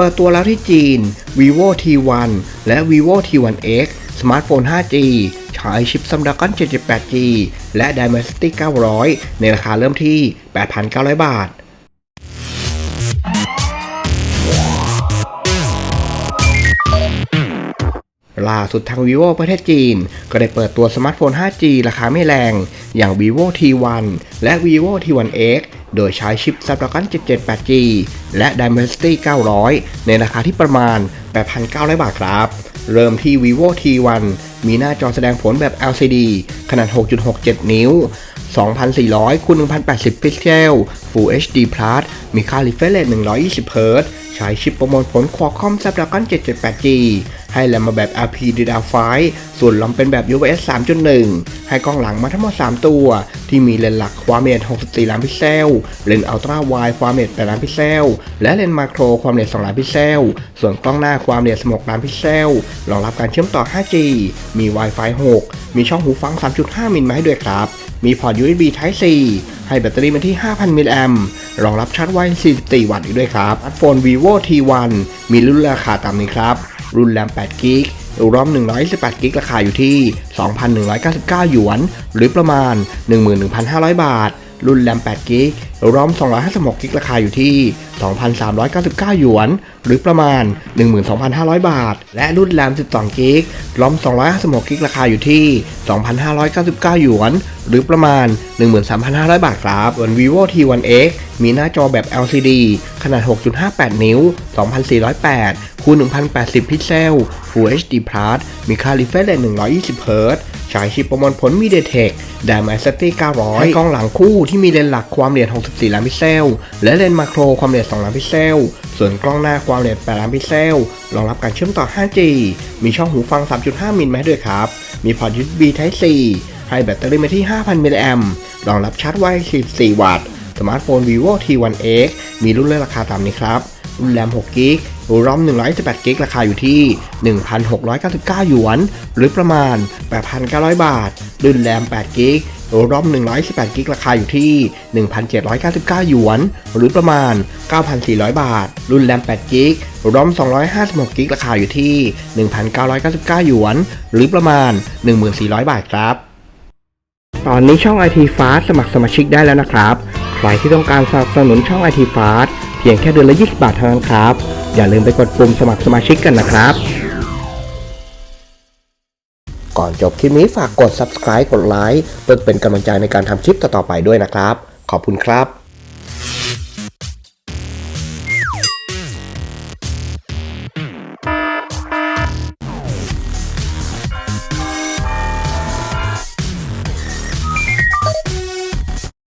เปิดตัวแล้วที่จีน vivo T1 และ vivo T1X สมาร์ทโฟน 5G ใช้ชิป Snapdragon 778G และ Dimensity 900 ในราคาเริ่มที่ 8,900 บาทล่าสุดทาง vivo ประเทศจีน ก็ได้เปิดตัวสมาร์ทโฟน 5G ราคาไม่แรง อย่าง vivo T1 และ vivo T1X โดยใช้ชิป Snapdragon 778G และ Dimensity 900 ในราคาที่ประมาณ 8,900 บาทครับ เริ่มที่ vivo T1 มีหน้าจอแสดงผลแบบ LCD ขนาด 6.67 นิ้ว 2,400คูณ1,080 พิกเซล Full HD Plus มีค่า refresh rate 120 Hz ใช้ชิปประมวลผล Qualcomm Snapdragon 778G ให้แรมมาแบบ LPDDR5 ส่วนลำเป็นแบบ UFS 3.1 ให้กล้องหลังมาทั้งหมด 3 ตัว ที่มีเลนส์หลักความละเอียด 64 ล้านพิกเซล เลนส์อัลตร้าไวด์ความละเอียด 8 ล้านพิกเซล และเลนส์มาโครความละเอียด 2 ล้านพิกเซล ส่วนกล้องหน้าความละเอียด 16 ล้านพิกเซล รองรับการเชื่อมต่อ 5G มี Wi-Fi 6 มีช่องหูฟัง 3.5 มิลมาให้ด้วยครับ มีพอร์ต USB Type C ให้แบตเตอรี่มาที่ 5,000 มิลลิแอมป์รองรับชาร์จไว 44 วัตต์อีกด้วยครับสมาร์ทโฟน vivo T1 มีรุ่นราคาตามนี้ครับ รุ่นแรม8กิก รอม128กิกราคาอยู่ที่ 2,199 หยวน หรือประมาณ 11,500 บาท รุ่นแรม8กิกรอม256กิกราคาอยู่ที่ 2,399 หยวน หรือประมาณ 12,500 บาท และรุ่นแรม12กิกรอม256กิกราคาอยู่ที่ 2,599 หยวน หรือประมาณ 13,500 บาทครับส่วน vivo T1X มีหน้าจอแบบ LCD ขนาด 6.58 นิ้ว 2408คูณ1080 พิกเซล Full HD Plus มีค่า refresh rate 120 Hz ใช้ชิปประมวลผล MediaTek Dimensity 900ให้กล้องหลังคู่ที่มีเลนส์หลักความละเอียด 64 ล้านพิกเซล และเลนส์มาโครความละเอียด 2 ล้านพิกเซล ส่วนกล้องหน้าความละเอียด 8 ล้านพิกเซล รองรับการเชื่อมต่อ 5G มีช่องหูฟัง 3.5 มิลมาให้ด้วยครับ มีพอร์ต USB Type C ให้แบตเตอรี่มาที่ 5,000 มิลลิแอมรองรับชาร์จไว44วัตต์ สมาร์ทโฟน vivo T1X มีรุ่นเลือกราคาตามนี้ครับ รุ่นแรม6กิก รอม128กิกราคาอยู่ที่ 1,699 หยวน หรือประมาณ 8,900 บาทรุ่นแรม8กิกรอม118กิกราคาอยู่ที่ 1,799 หยวน หรือประมาณ 9,400 บาท รุ่นแรม8กิกรอม256กิกราคาอยู่ที่ 1,999 หยวน หรือประมาณ 1400 บาทครับ ตอนนี้ช่อง IT Fast สมัครสมาชิกได้แล้วนะครับ ใครที่ต้องการสนับสนุนช่อง IT Fast เพียงแค่เดือนละ 20 บาทเท่านั้นครับ อย่าลืมไปกดปุ่มสมัครสมาชิกกันนะครับ ก่อนจบคลิปนี้ฝากกด subscribe กดไลค์เพื่อเป็นกำลังใจในการทำคลิปต่อๆไปด้วยนะครับ ขอบคุณครับ